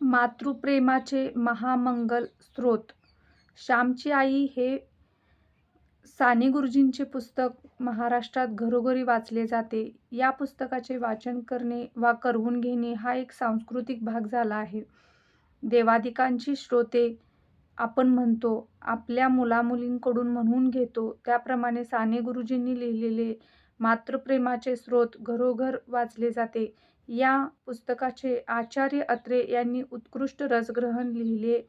मातृप्रेमाचे महामंगल स्रोत श्यामची आई हे साने गुरुजींचे पुस्तक महाराष्ट्रात घरोघरी वाचले जाते. या पुस्तकाचे वाचन करणे वा करवून घेणे हा एक सांस्कृतिक भाग झाला आहे. देवादिकांची श्रोते आपण म्हणतो, आपल्या मुलामुलींकडून म्हणून घेतो त्याप्रमाणे साने गुरुजींनी लिहिलेले मातृप्रेमाचे स्रोत घरोघर वाचले जाते. या पुस्तकाचे आचार्य अत्रे यांनी उत्कृष्ट रसग्रहण लिहिले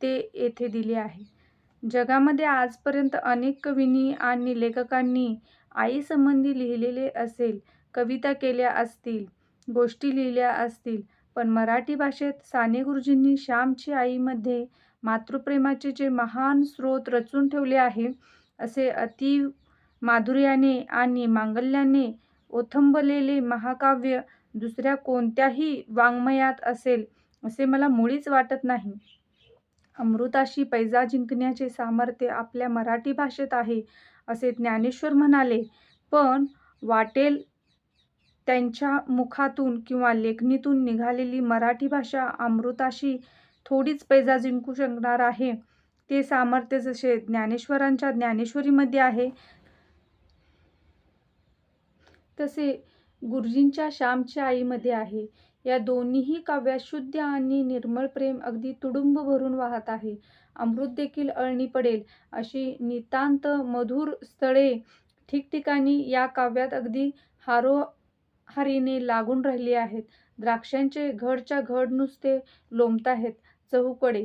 ते येथे दिले आहे. जगामध्ये आजपर्यंत अनेक कवींनी आणि लेखकांनी आईसंबंधी लिहिलेले असेल, कविता केल्या असतील, गोष्टी लिहिल्या असतील, पण मराठी भाषेत साने गुरुजींनी श्यामची आईमध्ये मातृप्रेमाचे जे महान स्रोत रचून ठेवले आहे, असे अति माधुर्याने आणि मांगल्याने ओथंबलेले महाकाव्य दुसऱ्या कोणत्याही वाङ्मयात असेल असे मला मुळीच वाटत नाही. अमृताशी पैजा जिंकण्याचे सामर्थ्य आपल्या मराठी भाषेत आहे, असे ज्ञानेश्वर म्हणाले. पण वाटेल त्यांच्या मुखातून किंवा लेखणीतून निघालेली मराठी भाषा अमृताशी थोडीच पैजा जिंकू शकणार आहे. ते सामर्थ्य जसे ज्ञानेश्वरांच्या ज्ञानेश्वरीमध्ये आहे, तसे गुरुजींच्या श्यामची आईमध्ये आहे. या दोन्हीही काव्यात शुद्ध आणि निर्मळ प्रेम अगदी तुडुंब भरून वाहत आहे. अमृतदेखील अळणी पडेल, अशी नितांत मधुर स्थळे ठिकठिकाणी या काव्यात अगदी हारोहारीने लागून राहिली आहेत. द्राक्षांचे घडच्या घड नुसते लोंबताहेत चहूकडे.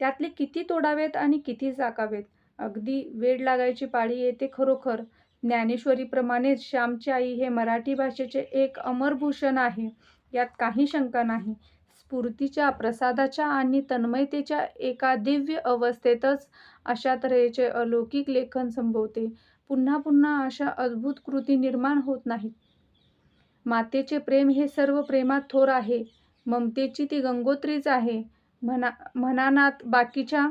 त्यातले किती तोडावेत आणि किती चाकावेत अगदी वेड लागायची पाळी येते खरोखर. ज्ञानेश्वरीप्रमाणेच श्यामची आई हे मराठी भाषेचे एक अमरभूषण आहे, यात काही शंका नाही. स्फूर्तीच्या, प्रसादाच्या आणि तन्मयतेच्या एका दिव्य अवस्थेतच अशा तऱ्हेचे अलौकिक लेखन संभवते. पुन्हा पुन्हा अशा अद्भुत कृती निर्माण होत नाहीत. मातेचे प्रेम हे सर्व प्रेमात थोर आहे. ममतेची ती गंगोत्रीच आहे म्हणा म्हणानात. बाकीच्या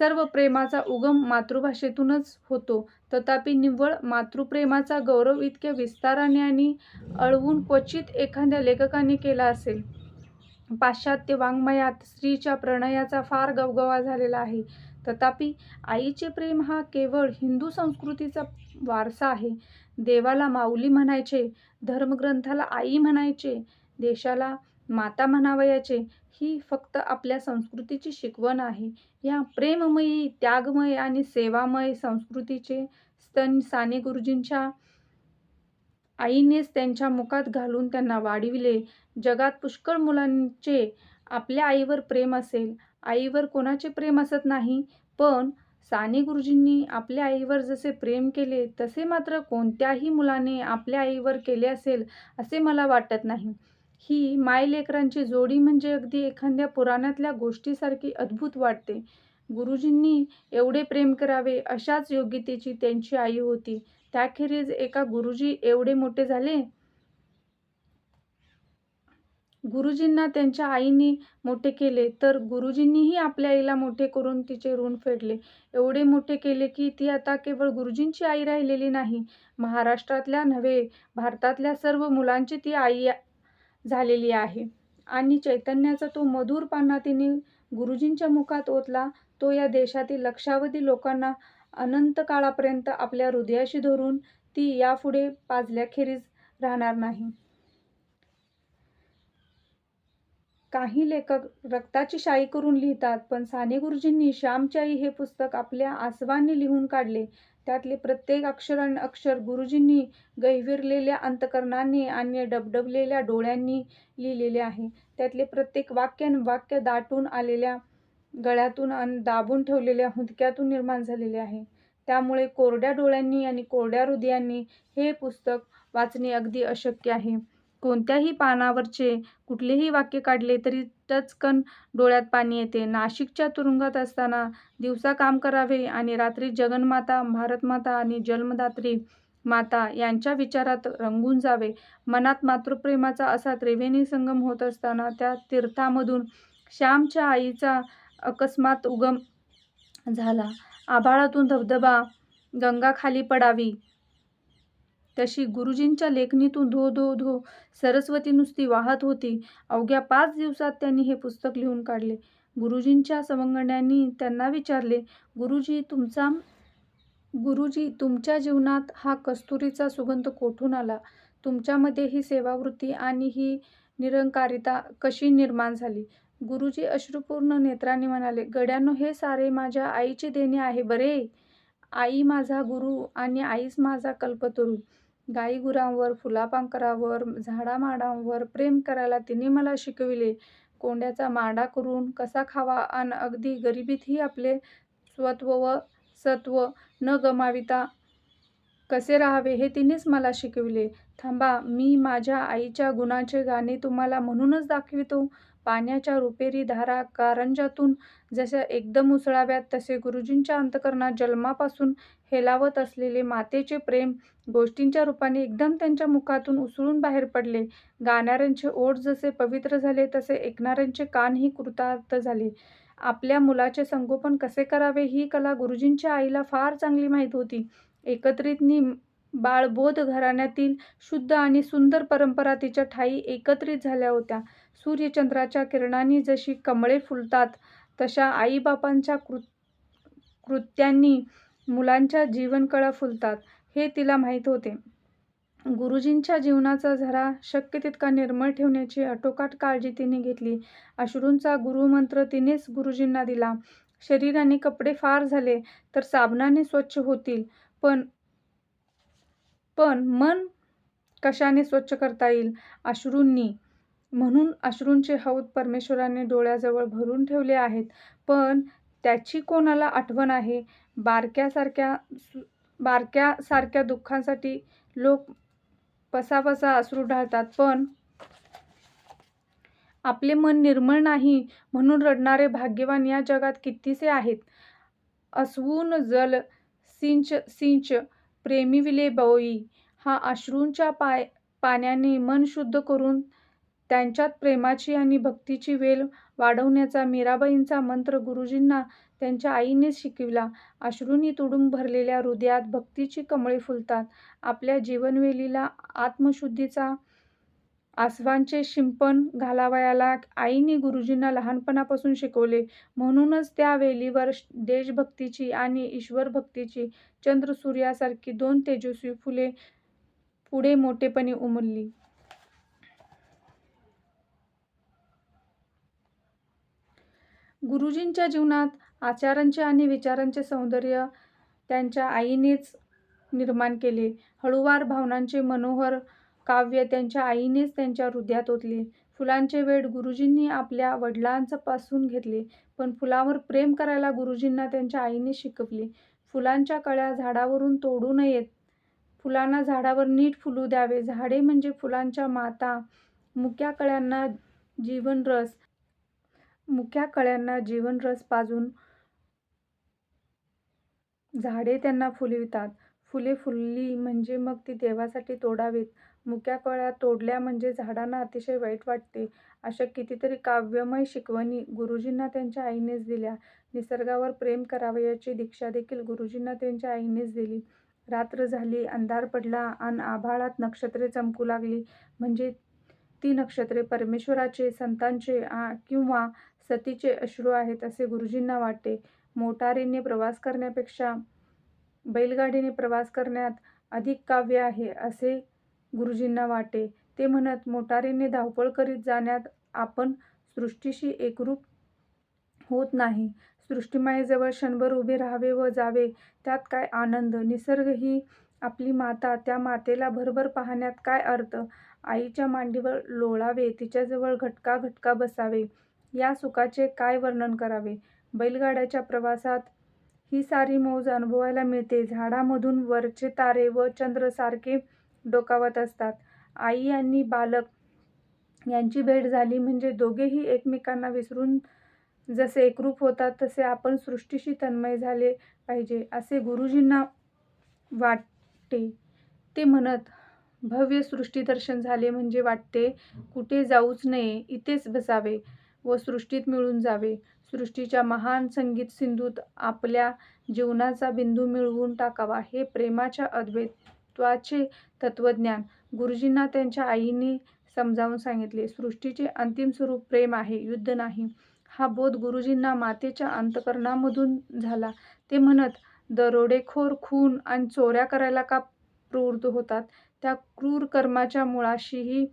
सर्व प्रेमाचा उगम मातृभाषेतूनच होतो. तथापि निव्वळ मातृप्रेमाचा गौरव इतक्या विस्ताराने आणि अळवून क्वचित एखाद्या लेखकाने केला असेल. पाश्चात्य वाङ्मयात स्त्रीच्या प्रणयाचा फार गवगवा झालेला आहे. तथापि आईचे प्रेम हा केवळ हिंदू संस्कृतीचा वारसा आहे. देवाला माऊली म्हणायचे, धर्मग्रंथाला आई म्हणायचे, देशाला माता म्हणावयाचे, ही फक्त आपल्या संस्कृतीची शिकवण आहे. या प्रेममयी, त्यागमय आणि सेवामय संस्कृतीचे स्तन साने गुरुजींच्या आईनेच त्यांच्या मुखात घालून त्यांना वाढविले. जगात पुष्कळ मुलांचे आपल्या आईवर प्रेम असेल, आईवर कोणाचे प्रेम असत नाही, पण साने गुरुजींनी आपल्या आईवर जसे प्रेम केले, तसे मात्र कोणत्याही मुलाने आपल्या आईवर केले असेल असे मला वाटत नाही. ही मायलेकरांची जोडी म्हणजे अगदी एखाद्या पुराणातल्या गोष्टीसारखी अद्भुत वाटते. गुरुजींनी एवढे प्रेम करावे अशाच योग्यतेची त्यांची आई होती. त्याखेरीज एका गुरुजी एवढे मोठे झाले. गुरुजींना त्यांच्या आईने मोठे केले, तर गुरुजींनीही आपल्या आईला मोठे करून तिचे ऋण फेडले. एवढे मोठे केले की ती आता केवळ गुरुजींची आई राहिलेली नाही, महाराष्ट्रातल्या नव्हे, भारतातल्या सर्व मुलांची ती आई झालेली आहे. आणि चैतन्याचा तो मधुर पाना तिने गुरुजींच्या मुखात ओतला, तो या देशातील लक्षावधी लोकांना अनंत काळापर्यंत आपल्या हृदयाशी धरून ती यापुढे पाजल्याखेरीज राहणार नाही. काही लेखक रक्ताची शाई करून लिहितात, पण साने गुरुजींनी श्यामची आई हे पुस्तक आपल्या आसवांनी लिहून काढले. त्यातले प्रत्येक अक्षराक्षर गुरुजींनी गहिविरलेल्या अंतःकरणाने आणि डबडबलेल्या डोळ्यांनी लिहिलेले आहे. त्यातले प्रत्येक वाक्यानुवाक्य दाटून आलेल्या गळ्यातून आणि दाबून ठेवलेल्या हुंदक्यातून निर्माण झालेले आहे. त्यामुळे कोरड्या डोळ्यांनी आणि कोरड्या हृदयांनी हे पुस्तक वाचणे अगदी अशक्य आहे. कोणत्याही पानावरचे कुठलेही वाक्य काढले तरी टचकन डोळ्यात पाणी येते. नाशिकच्या तुरुंगात असताना दिवसा काम करावे आणि रात्री जगन्माता, भारतमाता आणि जन्मदात्री माता यांच्या विचारात रंगून जावे. मनात मातृप्रेमाचा असा त्रिवेणी संगम होत असताना त्या तीर्थामधून श्यामच्या आईचा अकस्मात उगम झाला. आभाळातून धबधबा, गंगा खाली पडावी तशी गुरुजींच्या लेखणीतून धो धो धो सरस्वती नुसती वाहत होती. अवघ्या पाच दिवसात त्यांनी हे पुस्तक लिहून काढले. गुरुजींच्या सवंगड्यांनी त्यांना विचारले गुरुजी तुमचा गुरुजी तुमच्या जीवनात हा कस्तुरीचा सुगंध कोठून आला? तुमच्यामध्ये ही सेवावृत्ती आणि ही निरंकारिता कशी निर्माण झाली? गुरुजी अश्रुपूर्ण नेत्रांनी म्हणाले गड्यानो हे सारे माझ्या आईचे देणे आहे बरे. आई माझा गुरु आणि आईच माझा कल्पतरू. गाई गुरांवर फुलापांखरावर झाडामाडांवर प्रेम करायला तिने मला शिकविले. कोंड्याचा मांडा करून कसा खावा आणि अगदी गरिबीतही आपले स्वत्व व सत्व न गमाविता कसे राहावे हे तिनेच मला शिकविले. थांबा मी माझ्या आईच्या गुणाचे गाणे तुम्हाला म्हणूनच दाखवितो. पाण्याच्या रुपेरी धारा कारंजातून जशा एकदम उसळाव्यात तसे गुरुजींच्या अंतकरणात जन्मापासून हेलावत असलेले मातेचे प्रेम गोष्टींच्या रूपाने एकदम त्यांच्या मुखातून उसळून बाहेर पडले. गाणाऱ्यांचे ओठ जसे पवित्र झाले तसे ऐकणाऱ्यांचे कानही कृतार्थ झाले. आपल्या मुलाचे संगोपन कसे करावे ही कला गुरुजींच्या आईला फार चांगली माहीत होती. एकत्रितनी बाळबोध घराण्यातील शुद्ध आणि सुंदर परंपरा तिच्या ठाई एकत्रित झाल्या होत्या. सूर्यचंद्राच्या किरणांनी जशी कमळे फुलतात तशा आईबापांच्या कृ कृत्यांनी मुलांच्या जीवनकळा फुलतात हे तिला माहीत होते. गुरुजींच्या जीवनाचा झरा शक्य तितका निर्मळ ठेवण्याची आटोकाट काळजी तिने घेतली. अश्रूंचा गुरुमंत्र तिनेच गुरुजींना दिला. शरीर आणि कपडे फार झाले तर साबणाने स्वच्छ होतील पण पण मन कशाने स्वच्छ करता येईल? अश्रूंनी. म्हणून अश्रूंचे हौद परमेश्वराने डोळ्याजवळ भरून ठेवले आहेत पण त्याची कोणाला आठवण आहे? बारक्यासारख्या बारक्यासारख्या दुःखांसाठी लोक पसापसा अश्रू ढाळतात पण आपले मन निर्मळ नाही म्हणून रडणारे भाग्यवान या जगात कितीसे आहेत? अस्वून जल सिंच सिंच प्रेमिविले बोई हा अश्रूंच्या पाय पाण्याने मन शुद्ध करून त्यांच्यात प्रेमाची आणि भक्तीची वेल वाढवण्याचा मीराबाईंचा मंत्र गुरुजींना त्यांच्या आईनेच शिकविला. अश्रूंनी तुडून भरलेल्या हृदयात भक्तीची कमळे फुलतात. आपल्या जीवनवेलीला आत्मशुद्धीचा आसवांचे शिंपण घालावयाला आईने गुरुजींना लहानपणापासून शिकवले. म्हणूनच त्या वेलीवर देशभक्तीची आणि ईश्वर भक्तीची चंद्रसूर्यासारखी दोन तेजस्वी फुले पुढे मोठेपणी उमलली. गुरुजींच्या जीवनात आचारांचे आणि विचारांचे सौंदर्य त्यांच्या आईनेच निर्माण केले. हळूवार भावनांचे मनोहर काव्य त्यांच्या आईनेच त्यांच्या हृदयात ओतले. फुलांचे वेड गुरुजींनी आपल्या वडिलांपासून घेतले पण फुलावर प्रेम करायला गुरुजींना त्यांच्या आईने शिकवले. फुलांच्या कळ्या झाडावरून तोडू नयेत. फुलांना झाडावर नीट फुलू द्यावे. झाडे म्हणजे फुलांच्या माता मुक्या कळ्यांना जीवनरस मुक्या कळ्यांना जीवनरस पाजून झाडे त्यांना फुलवितात. फुले फुलली म्हणजे मग ती देवासाठी तोडावीत. मुक्या कळ्या तोडल्या म्हणजे झाडांना अतिशय वाईट वाटते. अशा कितीतरी काव्यमय शिकवणी गुरुजींना त्यांच्या आईनेच दिल्या. निसर्गावर प्रेम करावयाची दीक्षा देखील गुरुजींना त्यांच्या आईनेच दिली. रात्र झाली अंधार पडला आणि आभाळात नक्षत्रे चमकू लागली. म्हणजे ती नक्षत्रे परमेश्वराचे संतांचे किंवा सतीचे अश्रू आहेत असे गुरुजींना वाटते मोटारीने प्रवास करण्यापेक्षा बैलगाडीने प्रवास करण्यात अधिक काव्य आहे असे गुरुजींना वाटे. ते म्हणत मोटारीने धावपळ करीत जाण्यात आपण सृष्टीशी एकरूप होत नाही. सृष्टीमायेजवळ क्षणभर उभे राहावे व जावे. त्यात काय आनंद? निसर्ग ही आपली माता. त्या मातेला भरभर पाहण्यात काय अर्थ? आईच्या मांडीवर लोळावे. तिच्याजवळ घटका घटका बसावे. या सुखाचे काय वर्णन करावे? बैलगाड्याच्या प्रवासात ही सारी मौज अनुभवायला मिळते. झाडामधून वरचे तारे व चंद्र सारखे डोकावत असतात. आई आणि बालक यांची भेट झाली म्हणजे दोघेही एकमेकांना विसरून जसे एकरूप होतात तसे आपण सृष्टीशी तन्मय झाले पाहिजे असे गुरुजींना वाटते. ते म्हणत भव्य सृष्टीदर्शन झाले म्हणजे वाटते कुठे जाऊच नये इथेच बसावे. व सृष्टीत मिळून जावे सृष्टीच्या महान संगीत सिंधूत आपल्या जीवनाचा बिंदू मिळवून टाकावा हे प्रेमाच्या अद्वैत्वाचे तत्वज्ञान तत्त्वज्ञान गुरुजींना त्यांच्या आईने समजावून सांगितले. सृष्टीचे अंतिम स्वरूप प्रेम आहे, युद्ध नाही. हा बोध गुरुजींना मातेच्या अंतःकरणामधून झाला. ते म्हणत, दरोडेखोर खून आणि चोऱ्या करायला का प्रवृत्त होतात? त्या क्रूर कर्माच्या मुळाशीही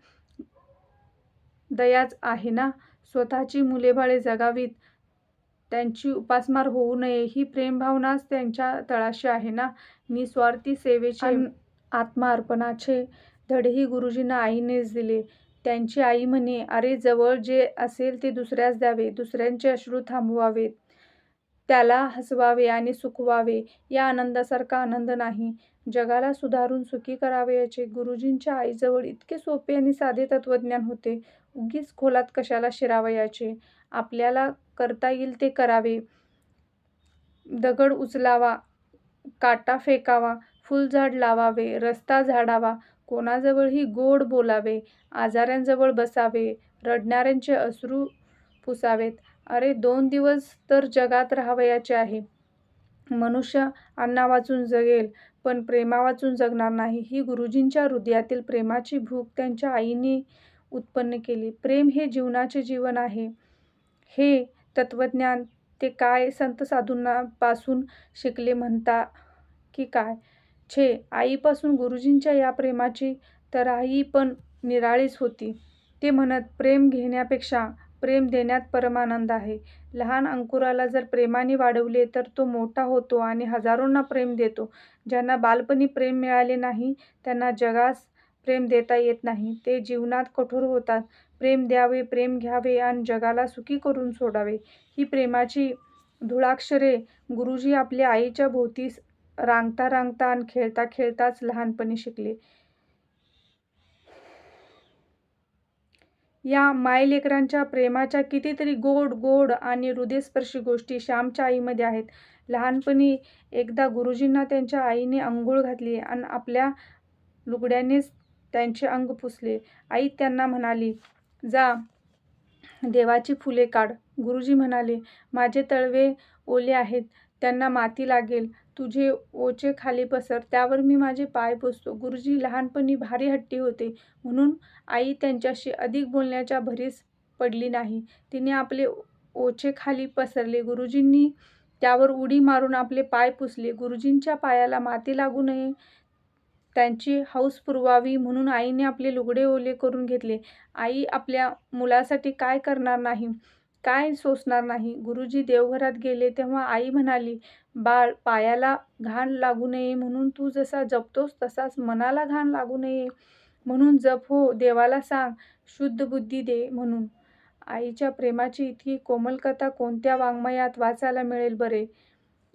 दयाच आहे ना? स्वतःची मुलेबाळे जगावीत, त्यांची उपासमार होऊ नये ही प्रेमभावनाच त्यांच्या तळाशी आहे ना? निस्वार्थी सेवेचे आणि आत्मअर्पणाचे धडेही गुरुजींना आईनेच दिले. त्यांची आई म्हणे, अरे जवळ जे असेल ते दुसऱ्यास द्यावे, दुसऱ्याचे अश्रू थांबवावेत, त्याला हसवावे आणि सुखवावे, या आनंदासारखा आनंद नाही. जगाला सुधारून सुखी करावयाचे. गुरुजींच्या आईजवळ इतके सोपे आणि साधे तत्त्वज्ञान होते. उगीच खोलात कशाला शिरावयाचे? आपल्याला करता येईल ते करावे. दगड उचलावा, काटा फेकावा, फुलझाड लावावे, रस्ता झाडावा, कोणाजवळही गोड बोलावे, आजाऱ्यांजवळ बसावे, रडणाऱ्यांचे अश्रू पुसावेत. अरे दोन दिवस तर जगात राहावयाचे आहे. मनुष्य अन्नावाचून जगेल, पण प्रेमावाचून जगणार नाही. ही गुरुजींच्या हृदयातील प्रेमाची भूक त्यांच्या आईने उत्पन्न केली. प्रेम हे जीवनाचे जीवन आहे, हे तत्त्वज्ञान ते काय संत साधूंनापासून शिकले म्हणता की काय? छे, आईपासून गुरुजींच्या या प्रेमाची तर आई पण निराळीच होती. ते म्हणत, प्रेम घेण्यापेक्षा प्रेम देण्यात परमानंद आहे. लहान अंकुराला जर प्रेमाने वाढवले तर तो मोठा होतो आणि हजारोंना प्रेम देतो. ज्यांना बालपणी प्रेम मिळाले नाही, त्यांना जगास प्रेम देता येत नाही. ते जीवनात कठोर होतात. प्रेम द्यावे, प्रेम घ्यावे आणि जगाला सुखी करून सोडावे, ही प्रेमाची धुळाक्षरे गुरुजी आपल्या आईच्या भोवती रांगता रांगता आणि खेळता खेळताच लहानपणी शिकले. या मायलेकरांच्या प्रेमाच्या कितीतरी गोड गोड आणि हृदयस्पर्शी गोष्टी श्यामच्या आईमध्ये आहेत. लहानपणी एकदा गुरुजींना त्यांच्या आईने अंघोळ घातली आणि आपल्या लुगड्यानेच त्यांचे अंग पुसले. आई त्यांना म्हणाली, जा देवाची फुले काढ. गुरुजी म्हणाले, माझे तळवे ओले आहेत, त्यांना माती लागेल. तुझे ओचे खाली पसर, त्यावर मी माझे पाय पुसतो. गुरुजी लहानपणी भारी हट्टी होते, म्हणून आई त्यांच्याशी अधिक बोलण्याच्या भरीस पडली नाही. तिने आपले ओचे खाली पसरले. गुरुजींनी त्यावर उडी मारून आपले पाय पुसले. गुरुजींच्या पायाला माती लागू नये, त्यांची हौस पुरवावी म्हणून आईने आपले लुगडे ओले करून घेतले. आई आपल्या मुलासाठी काय करणार नाही, काय सोसणार नाही? गुरुजी देवघरात गेले तेव्हा आई म्हणाली, बाळ, पायाला घाण लागू नये म्हणून तू जसा जपतोस तसाच मनाला घाण लागू नये म्हणून जप हो. देवाला सांग शुद्ध बुद्धी दे म्हणून. आईच्या प्रेमाची इतकी कोमलकथा कोणत्या वाङ्मयात वाचायला मिळेल बरे?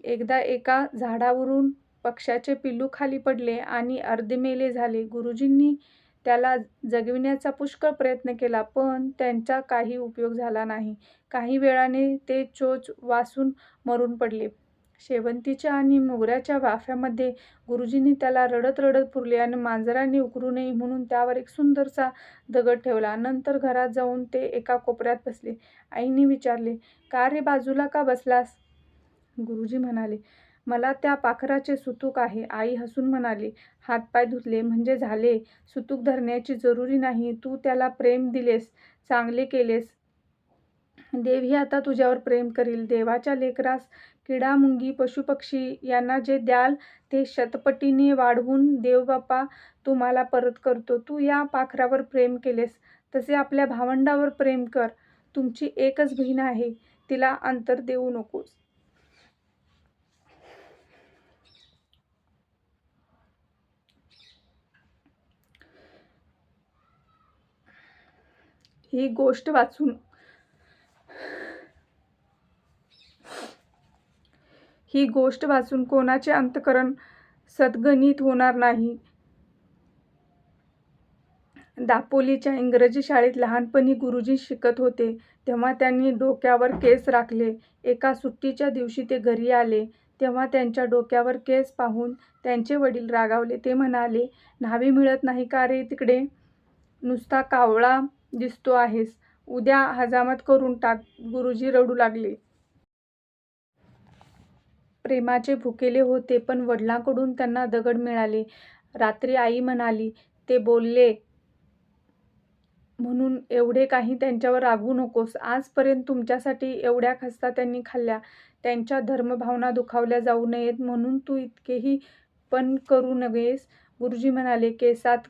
एकदा एका झाडावरून पक्ष्याचे पिल्लू खाली पडले आणि अर्धमेले झाले. गुरुजींनी त्याला जगविण्याचा पुष्कळ प्रयत्न केला, पण त्यांचा काही उपयोग झाला नाही. काही वेळाने ते चोच वासून मरून पडले. शेवंतीच्या आणि मोगऱ्याच्या वाफ्यामध्ये गुरुजींनी त्याला रडत रडत पुरले आणि मांजराने उकरू नये म्हणून त्यावर एक सुंदरसा दगड ठेवला. नंतर घरात जाऊन ते एका कोपऱ्यात बसले. आईने विचारले, का रे बाजूला का बसलास? गुरुजी म्हणाले, मला त्या पाखराचे सुतूक आहे. आई हसून म्हणाली, हातपाय धुतले म्हणजे झाले. सुतूक धरण्याची जरुरी नाही. तू त्याला प्रेम दिलेस, चांगले केलेस. देवही आता तुझ्यावर प्रेम करील. देवाच्या लेकरास किडा, मुंगी, पशुपक्षी यांना जे द्याल ते शतपटीने वाढवून देवबापा तुम्हाला परत करतो. तू या पाखरावर प्रेम केलेस, तसे आपल्या भावंडावर प्रेम कर. तुमची एकच बहीण आहे, तिला अंतर देऊ नकोस. ही गोष्ट वाचून ही गोष्ट वाचून कोणाचे अंतःकरण सद्गणित होणार नाही. दापोलीच्या इंग्रजी शाळेत लहानपणी गुरुजी शिकत होते, तेव्हा त्यांनी डोक्यावर केस राखले. एका सुट्टीच्या दिवशी ते घरी आले, तेव्हा त्यांच्या डोक्यावर केस पाहून त्यांचे वडील रागावले. ते म्हणाले, न्हावी मिळत नाही का रे तिकडे? नुसता कावळा दिसतो आहेस. उद्या हजामत करून टाक. गुरुजी रडू लागले. प्रेमाचे भुकेले होते, पण वडिलांकडून त्यांना दगड मिळाले. रात्री आई म्हणाली, ते बोलले म्हणून एवढे काही त्यांच्यावर रागू नकोस. आजपर्यंत तुमच्यासाठी एवढ्या खस्ता त्यांनी खाल्ल्या. त्यांच्या धर्मभावना दुखावल्या जाऊ नयेत म्हणून तू इतकेही पण करू नयेस. गुरुजी म्हणाले, केसात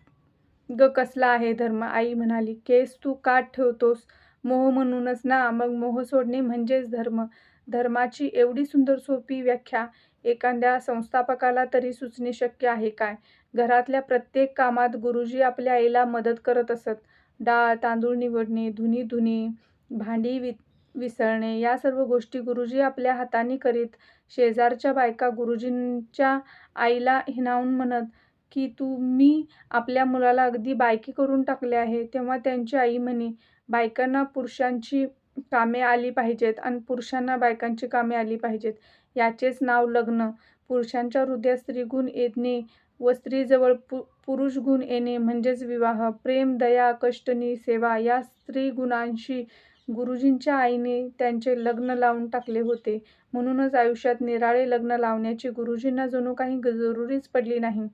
ग कसला आहे धर्म? आई म्हणाली, केस तू का ठेवतोस? मोह म्हणूनच ना. मग मोह सोडणे म्हणजेच धर्म. धर्माची एवढी सुंदर सोपी व्याख्या एखाद्या संस्थापकाला तरी सुचणे शक्य आहे काय? घरातल्या प्रत्येक कामात गुरुजी आपल्या आईला मदत करत असत. डाळ, तांदूळ निवडणे, धुनी धुणे, भांडी वि विसळणे या सर्व गोष्टी गुरुजी आपल्या हाताने करीत. शेजारच्या बायका गुरुजींच्या आईला हिनावून म्हणत की तुम्ही आपल्या मुलाला अगदी बायकी करून टाकले आहे. तेव्हा त्यांची आई म्हणे, बायकांना पुरुषांची कामे आली पाहिजेत आणि पुरुषांना बायकांची कामे आली पाहिजेत. याचेच नाव लग्न. पुरुषांच्या हृदयात स्त्रीगुण येणे व स्त्रीजवळ पु पुरुष गुण येणे म्हणजेच विवाह. प्रेम, दया, कष्टनी सेवा या स्त्री गुणांशी गुरुजींच्या आईने त्यांचे लग्न लावून टाकले होते. म्हणूनच आयुष्यात निराळे लग्न लावण्याची गुरुजींना जणू काही जरुरीच पडली नाही.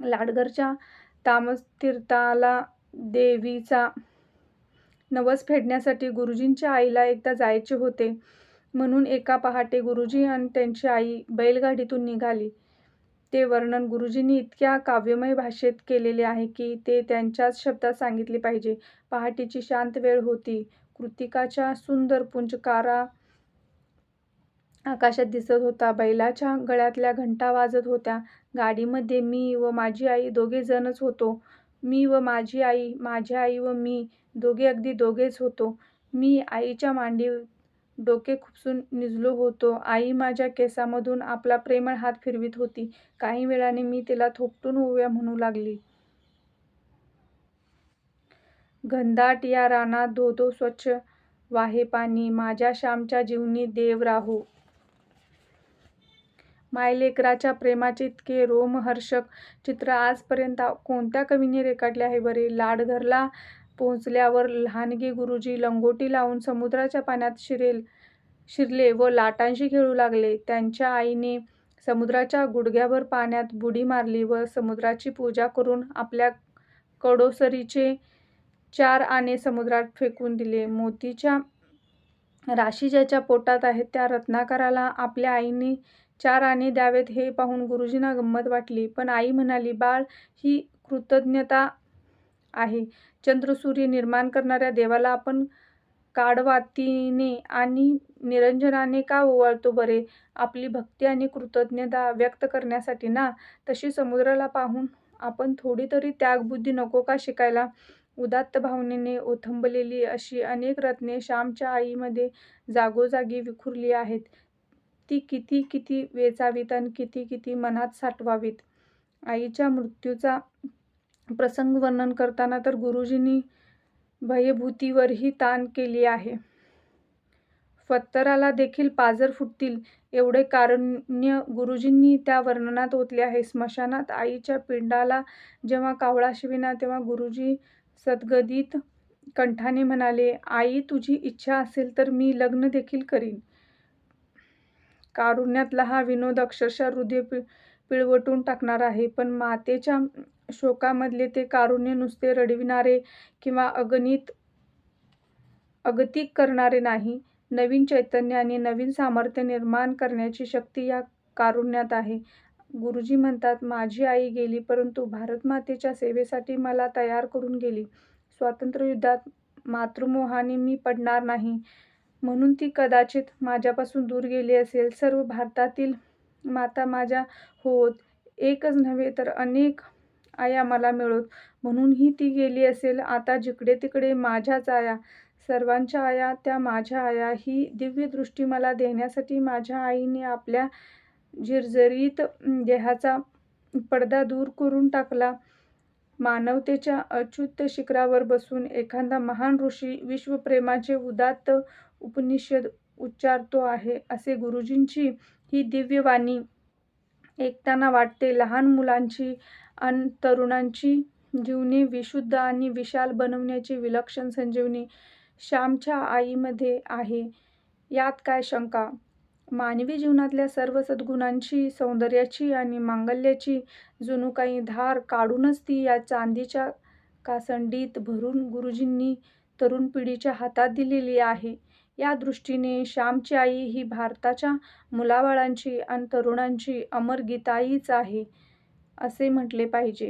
लाडगरच्या तामस्तीर्थाला देवीचा नवस फेडण्यासाठी गुरुजींच्या आईला एकदा जायचे होते. म्हणून एका पहाटे गुरुजी आणि त्यांची आई बैलगाडीतून निघाली. ते वर्णन गुरुजींनी इतक्या काव्यमय भाषेत केलेले आहे की ते त्यांच्याच शब्दात सांगितले पाहिजे. पहाटेची शांत वेळ होती. कृतिकाच्या सुंदर पुंजकारा आकाशात दिसत होता. बैलाच्या गळ्यातल्या घंटा वाजत होत्या. गाडीमध्ये मी व माझी आई दोघेजणच होतो. मी व माझी आई, माझी आई व मी दोघे अगदी दोघेच होतो. मी आईच्या मांडीवर डोके खुपसून निजलो होतो. आई माझ्या केसामधून आपला प्रेमळ हात फिरवीत होती. काही वेळाने मी तिला थोपटून ओव्या म्हणू लागली. घनदाट या रानात धो धो स्वच्छ वाहे पाणी. माझ्या श्यामच्या जीवनी देव राहू मायलेकराच्या प्रेमाचे इतके रोमहर्षक चित्र आजपर्यंत कोणत्या कवीने रेखाटले आहे बरे? लाडघरला पोहोचल्यावर लहानगी गुरुजी लंगोटी लावून समुद्राच्या पाण्यात शिरेल शिरले व लाटांशी खेळू लागले. त्यांच्या आईने समुद्राच्या गुडघ्याभर पाण्यात बुडी मारली व समुद्राची पूजा करून आपल्या कडोसरीचे चार आणे समुद्रात फेकून दिले. मोतीच्या राशी ज्याच्या पोटात आहेत त्या रत्नाकराला आपल्या आईने चार आणे द्यावेत हे पाहून गुरुजींना गंमत वाटली. पण आई म्हणाली, बाळ, ही कृतज्ञता आहे. चंद्र-सूर्य निर्माण करणाऱ्या देवाला आपण काडवातीने आणि निरंजनाने का ओवाळतो बरे? आपली भक्ती आणि कृतज्ञता व्यक्त करण्यासाठी ना? तशी समुद्राला पाहून आपण थोडी तरी त्यागबुद्धी नको का शिकायला? उदात्त भावनेने ओथंबलेली अशी अनेक रत्ने श्यामच्या आईमध्ये जागोजागी विखुरली आहेत. ती किती किती वेचावीत आणि किती किती मनात साठवावीत? आईच्या मृत्यूचा प्रसंग वर्णन करताना तर गुरुजींनी भयभूतीवरही ताण केली आहे. फत्तराला देखील पाजर फुटतील एवढे कारुण्य गुरुजींनी त्या वर्णनात ओतले आहे. स्मशानात आईच्या पिंडाला जेव्हा कावळा शिविना तेव्हा गुरुजी सद्गदित कंठाने म्हणाले, आई, तुझी इच्छा असेल तर मी लग्न देखील करीन. कारुण्यातला हा विनोद अक्षरशः हृदय पिळवटून टाकणार आहे. पण मातेच्या शोकामधले ते कारुण्य नुसते रडविणारे किंवा अगणित अगतिक करणारे नाही. नवीन चैतन्य आणि नवीन सामर्थ्य निर्माण करण्याची शक्ती या कारुण्यात आहे. गुरुजी म्हणतात, माझी आई गेली परंतु भारतमातेच्या सेवेसाठी मला तयार करून गेली. स्वातंत्र्ययुद्धात मातृमोहाने मी पडणार नाही म्हणून ती कदाचित माझ्यापासून दूर गेली असेल. सर्व भारतातील माता माझ्या होत एकच नव्हे तर अनेक आया मला मिळोत म्हणूनही ती गेली असेल. आता जिकडे तिकडे माझ्याच आया, सर्वांच्या आया त्या माझ्या आया. ही दिव्यदृष्टी मला देण्यासाठी माझ्या आईने आपल्या झिरझरीत देहाचा पडदा दूर करून टाकला. मानवतेच्या अच्युत शिखरावर बसून एखादा महान ऋषी विश्वप्रेमाचे उदात्त उपनिषद उच्चारतो आहे असे गुरुजींची ही दिव्यवाणी ऐकताना वाटते. लहान मुलांची अन तरुणांची जीवनी विशुद्ध आणि विशाल बनवण्याची विलक्षण संजीवनी श्यामच्या आईमध्ये आहे यात काय शंका? मानवी जीवनातल्या सर्व सद्गुणांची, सौंदर्याची आणि मांगल्याची जणू काही धार काढूनच ती या चांदीच्या कासंडीत भरून गुरुजींनी तरुण पिढीच्या हातात दिलेली आहे. या दृष्टीने श्यामची आई ही भारताच्या मुलाबाळांची आणि तरुणांची अमर गीताईच आहे, असे म्हटले पाहिजे.